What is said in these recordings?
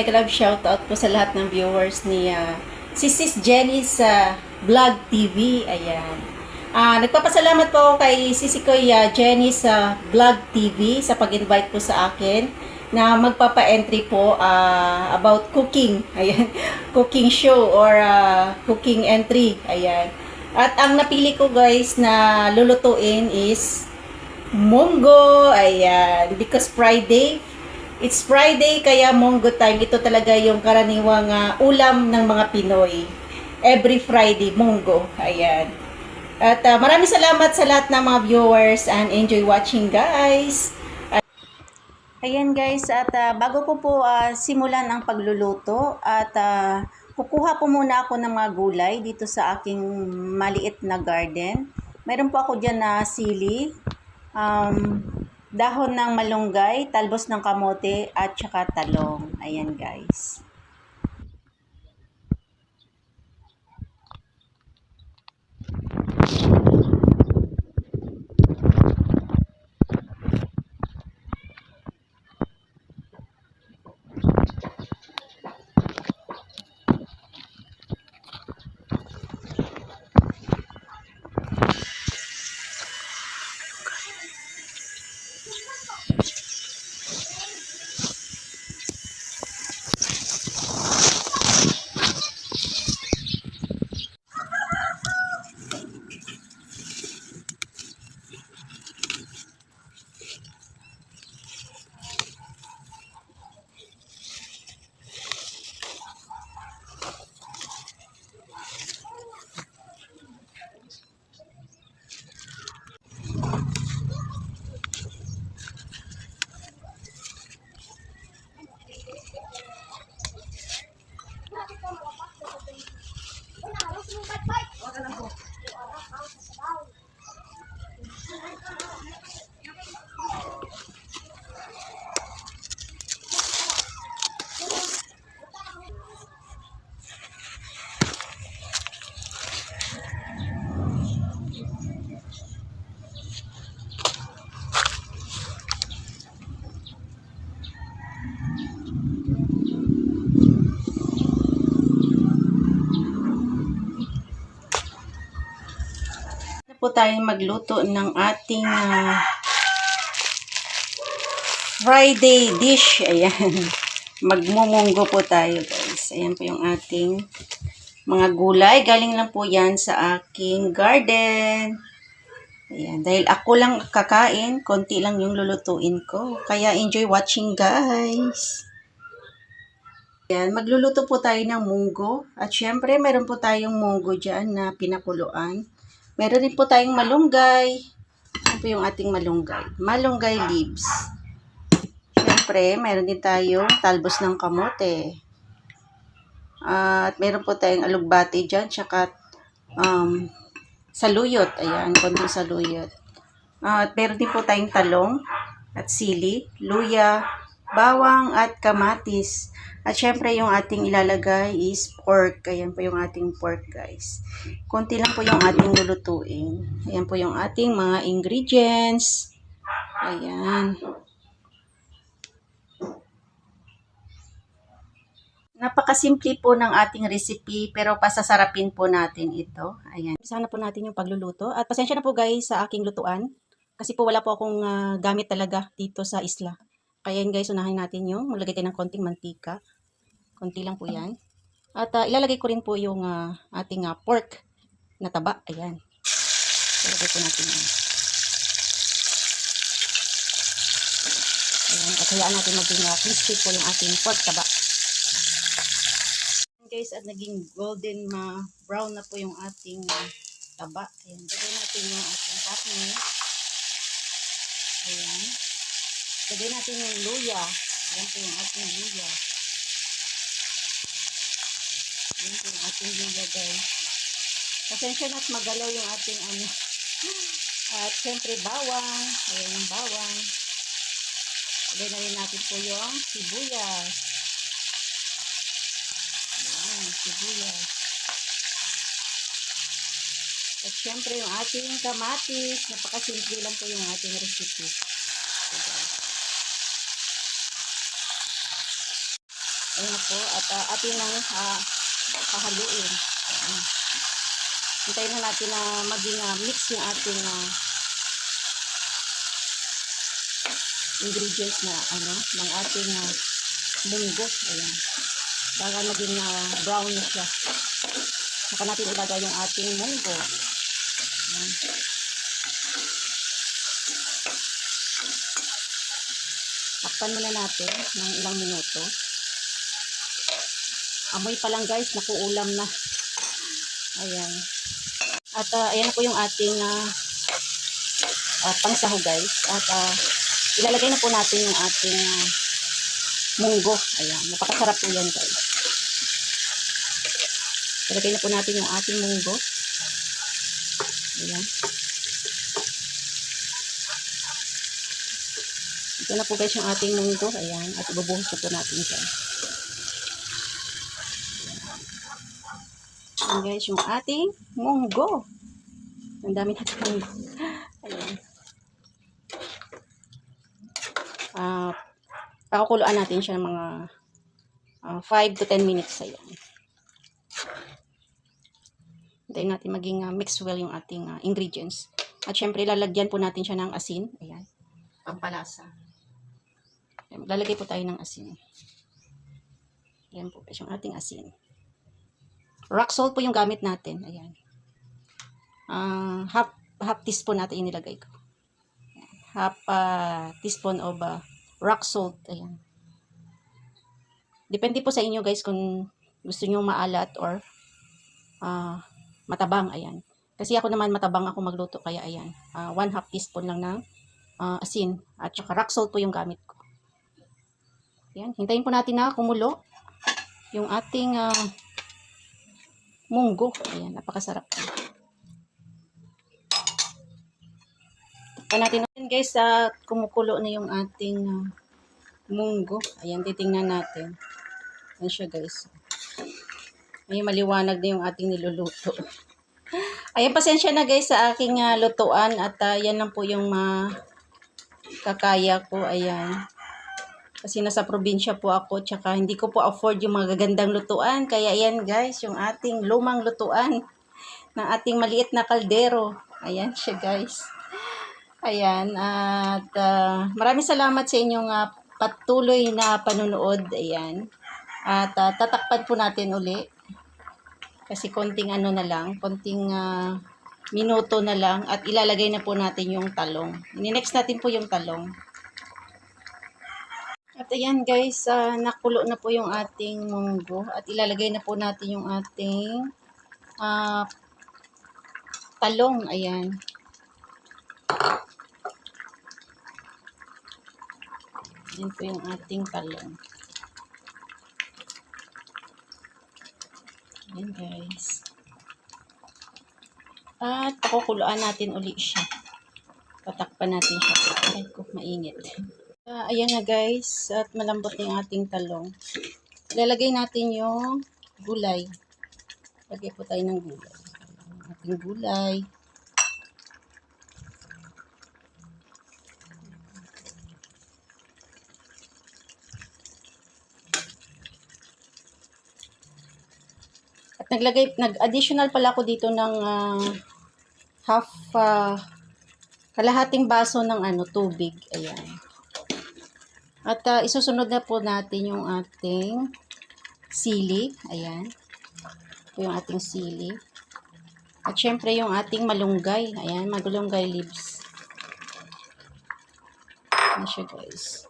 uh, mega love shoutout po sa lahat ng viewers ni uh, si Sis Jenny sa Vlog TV. Ayan. Ah, nagpapasalamat po kay Sisi Kuya Jenny sa Vlog TV sa pag-invite po sa akin na magpapa-entry po ah, about cooking. Ayan. cooking show or ah, cooking entry. Ayan. At ang napili ko guys na lulutuin is munggo. Ayan. Because Friday, It's Friday, kaya Monggo time. Ito talaga yung karaniwang ah, ulam ng mga Pinoy. Every Friday, Monggo. Ayan. At ah, maraming salamat sa lahat ng mga viewers and enjoy watching guys. At- Ayan guys, at ah, bago ko po ah, simulan ang pagluluto at ah, kukuha po muna ako ng mga gulay dito sa aking maliit na garden. Meron po ako dyan na sili, um, dahon ng malunggay, talbos ng kamote, at saka talong. Ayan guys. Po tayong magluto ng ating ah, Friday dish. Ayan. Magmumunggo po tayo guys. Ayan po yung ating mga gulay. Galing lang po yan sa aking garden. Ayan. Dahil ako lang kakain, konti lang yung lulutuin ko. Kaya enjoy watching guys. Ayan, magluluto po tayo ng munggo. At syempre, meron po tayong munggo dyan na pinakuluan. Meron din po tayong malunggay. Ano po yung ating malunggay? Malunggay leaves. Syempre, meron din tayong talbos ng kamote. At meron po tayong alugbati dyan, tsaka um, saluyot. Ayan, konting saluyot. At meron din po tayong talong at sili, luya, bawang at kamatis. At syempre yung ating ilalagay is pork. Ayan po yung ating pork guys. Konti lang po yung ating lulutuin. Ayan po yung ating mga ingredients. Ayan. Napakasimple po ng ating recipe pero pasasarapin po natin ito. Ayan. Sana po natin yung pagluluto. At pasensya na po guys sa aking lutuan. Kasi po wala po akong ah, gamit talaga dito sa isla. Kaya guys, unahin natin yung maglagay tayo ng konting mantika. Konti lang po yan. At ah, ilalagay ko rin po yung ah, ating ah, pork na taba. Ayan. Ilalagay po natin yan. Ayan. At hayaan natin maging ah, crispy po yung ating pork taba. Guys, at naging golden ma brown na po yung ating ah, taba. Ayan. Lagay natin yung ating karne. Ayan. Lagay natin yung luya. Ayan po yung ating luya. Ayan po yung ating luya guys. Pasensya na at magalaw yung ating ano. At syempre bawang. Ayan yung bawang. Lagay na rin natin po yung sibuyas. Ayan, sibuyas. At syempre yung ating kamatis. Napakasimple lang po yung ating recipe. Okay, guys. Ayan po. At uh, atin nang uh, hahaluin. Ayan. Hintayin na natin na maging ah, mix yung ating ah, ingredients na ano ng ating ah, munggo. Ayan. Baka maging ah, brown na siya. Saka natin ilagay yung ating munggo. Ayan. Takpan muna natin ng ilang minuto. Amoy pa lang guys, nakuulam na. Ayan. At ah, ayan po yung ating uh, pangsaho guys. At ah, ilalagay na po natin yung ating ah, munggo. Ayan, napakasarap po yan guys. Ilagay na po natin yung ating munggo. Ayan. Ito na po guys yung ating munggo. Ayan. At ibubuhos na po natin dyan. Ayan guys yung ating munggo. Ang dami natin munggo. Ayan. Ah, pakukuluan natin siya ng mga 5 to 10 minutes. Ayan. Hintayin natin maging uh, mix well yung ating ah, ingredients. At syempre, lalagyan po natin siya ng asin. Ayan. Pampalasa. Lalagay po tayo ng asin. Ayan po, yung ating asin. Rock salt po yung gamit natin. Ayan. Ah, half, half teaspoon natin inilagay ko. Half ah, teaspoon of ah, rock salt. Ayan. Depende po sa inyo guys kung gusto nyo maalat or ah, matabang. Ayan. Kasi ako naman matabang ako magluto kaya ayan. Ah, one half teaspoon lang ng ah, asin at saka rock salt po yung gamit ko. Ayan. Hintayin po natin na kumulo yung ating ah, munggo. Ayan, napakasarap. Takpan natin natin guys sa kumukulo na yung ating ah, munggo. Ayan, titingnan natin. Ayan siya guys. May maliwanag na yung ating niluluto. Ayan, pasensya na guys sa aking ah, lutuan at ah, yan lang po yung makakaya ko. Ayan. Kasi nasa probinsya po ako, tsaka hindi ko po afford yung mga gagandang lutuan. Kaya ayan guys, yung ating lumang lutuan ng ating maliit na kaldero. Ayan siya guys. Ayan, at ah, maraming salamat sa inyong ah, patuloy na panunood. Ayan. At ah, tatakpan po natin uli. Kasi konting ano na lang, konting ah, minuto na lang at ilalagay na po natin yung talong. Ini-next natin po yung talong. At ayan guys, ah, nakulo na po yung ating munggo at ilalagay na po natin yung ating ah, talong. Ayan. Ayan po yung ating talong. Ayan guys. At pakukuluan natin uli siya. Patakpan natin siya. Ay ko, mainit. Ah, ayan na guys. At malambot na yung ating talong. Ilalagay natin yung gulay. Lagay po tayo ng gulay. Ating gulay. At naglagay, nag-additional pala ako dito ng ah, half, ah, kalahating baso ng ano, tubig. Ayan. At ah, isusunod na po natin yung ating sili. Ayan. Ito yung ating sili. At syempre yung ating malunggay. Ayan, malunggay leaves. Ayan siya guys.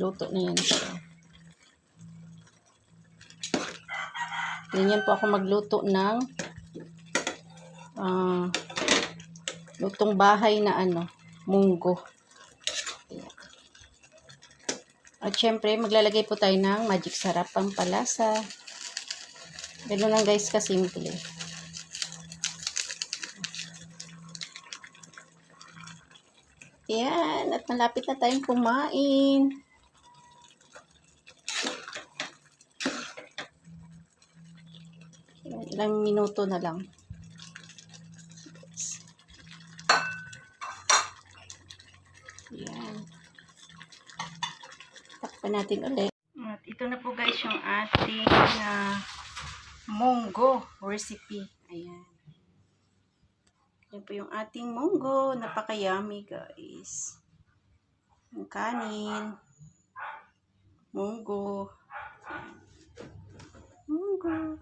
Luto na yan siya. Ganyan po ako magluto ng ah lutong bahay na ano, munggo. Ayan. At syempre, maglalagay po tayo ng magic sarap pang palasa. Ganun lang guys, kasimple. Ayan, at malapit na tayong kumain. Ayan, ilang minuto na lang. Takpan natin ulit. At ito na po guys yung ating uh, munggo recipe. Ayan. Yan po yung ating munggo. Napaka-yummy guys. Yung kanin. Munggo. Munggo.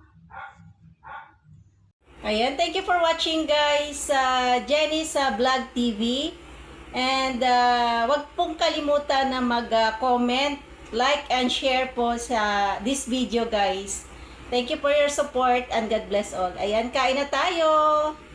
Ayan, thank you for watching guys sa Jenny sa Vlog TV. And uh, wag pong kalimutan na mag-comment, like, and share po sa this video guys. Thank you for your support and God bless all. Ayan, kain na tayo!